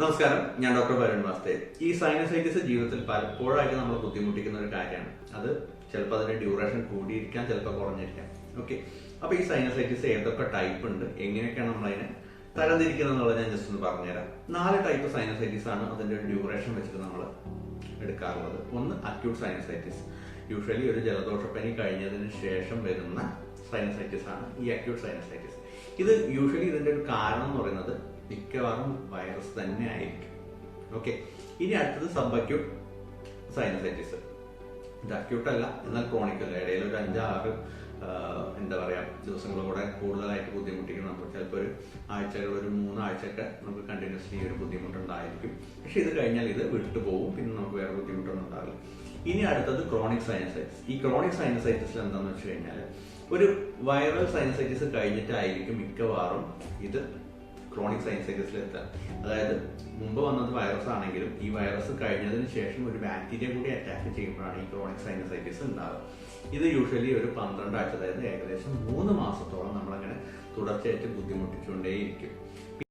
നമസ്കാരം ഞാൻ ഡോക്ടർ വരുൺ വാസ്തേ. ഈ സൈനസൈറ്റിസ് ജീവിതത്തിൽ പലപ്പോഴായിട്ട് നമ്മൾ ബുദ്ധിമുട്ടിക്കുന്ന ഒരു കാര്യമാണ്. അത് ചിലപ്പോൾ അതിന്റെ ഡ്യൂറേഷൻ കൂടിയിരിക്കാം ചിലപ്പോൾ കുറഞ്ഞിരിക്കാം. ഓക്കെ അപ്പൊ ഈ സൈനസൈറ്റിസ് ഏതൊക്കെ ടൈപ്പ് ഉണ്ട്? എങ്ങനെയൊക്കെയാണ് നമ്മൾ അതിനെ തരംതിരിക്കുന്നത് എന്നുള്ളത് ഞാൻ ജസ്റ്റ് ഒന്ന് പറഞ്ഞുതരാം. നാല് ടൈപ്പ് സൈനസൈറ്റിസ് ആണ് അതിന്റെ ഡ്യൂറേഷൻ വെച്ചിട്ട് നമ്മൾ എടുക്കാറുള്ളത്. ഒന്ന് അക്യൂട്ട് സൈനസൈറ്റിസ് യൂഷ്വലി ഒരു ജലദോഷപ്പനി കഴിഞ്ഞതിന് ശേഷം വരുന്ന സൈനസൈറ്റിസ് ആണ് ഈ അക്യൂട്ട് സൈനസൈറ്റിസ് ഇത് യൂഷ്വലി ഇതിന്റെ ഒരു കാരണം എന്ന് പറയുന്നത് മിക്കവാറും വൈറസ് തന്നെ ആയിരിക്കും. ഓക്കെ ഇനി അടുത്തത് സബ് അക്യൂട്ട് സൈനസൈറ്റിസ് ഇത് അക്യൂട്ട് അല്ല എന്നാൽ ക്രോണിക് അല്ല. ഇടയിൽ ഒരു അഞ്ചാറ് എന്താ പറയാ ദിവസങ്ങൾ കൂടെ കൂടുതലായിട്ട് ബുദ്ധിമുട്ടിക്കണം. നമുക്ക് ചിലപ്പോൾ ഒരു ആഴ്ചകൾ ഒരു മൂന്നാഴ്ചയൊക്കെ നമുക്ക് കണ്ടിന്യൂസ്ലി ഒരു ബുദ്ധിമുട്ടുണ്ടായിരിക്കും പക്ഷെ ഇത് കഴിഞ്ഞാൽ ഇത് വിട്ടുപോകും. പിന്നെ നമുക്ക് വേറെ ഉണ്ടാവില്ല ഇനി അടുത്തത് ക്രോണിക് സൈനസൈറ്റിസ് ഈ ക്രോണിക് സൈനസൈറ്റിസിൽ എന്താണെന്ന് വെച്ച് കഴിഞ്ഞാൽ ഒരു വൈറൽ സൈനസൈറ്റിസ് കഴിഞ്ഞിട്ടായിരിക്കും മിക്കവാറും ഇത് ക്രോണിക് സൈനസൈറ്റിസിൽ അതായത് മുമ്പ് വന്നത് വൈറസ് ആണെങ്കിലും ഈ വൈറസ് കഴിഞ്ഞതിന് ശേഷം ഒരു ബാക്ടീരിയ കൂടി അറ്റാക്ക് ചെയ്യുമ്പോഴാണ് ഈ ക്രോണിക് സൈനസൈറ്റിസ് ഉണ്ടാവുക. ഇത് യൂഷ്വലി ഒരു പന്ത്രണ്ട് ആഴ്ച അതായത് ഏകദേശം മൂന്ന് മാസത്തോളം നമ്മളങ്ങനെ തുടർച്ചയായിട്ട് ബുദ്ധിമുട്ടിച്ചുകൊണ്ടേയിരിക്കും.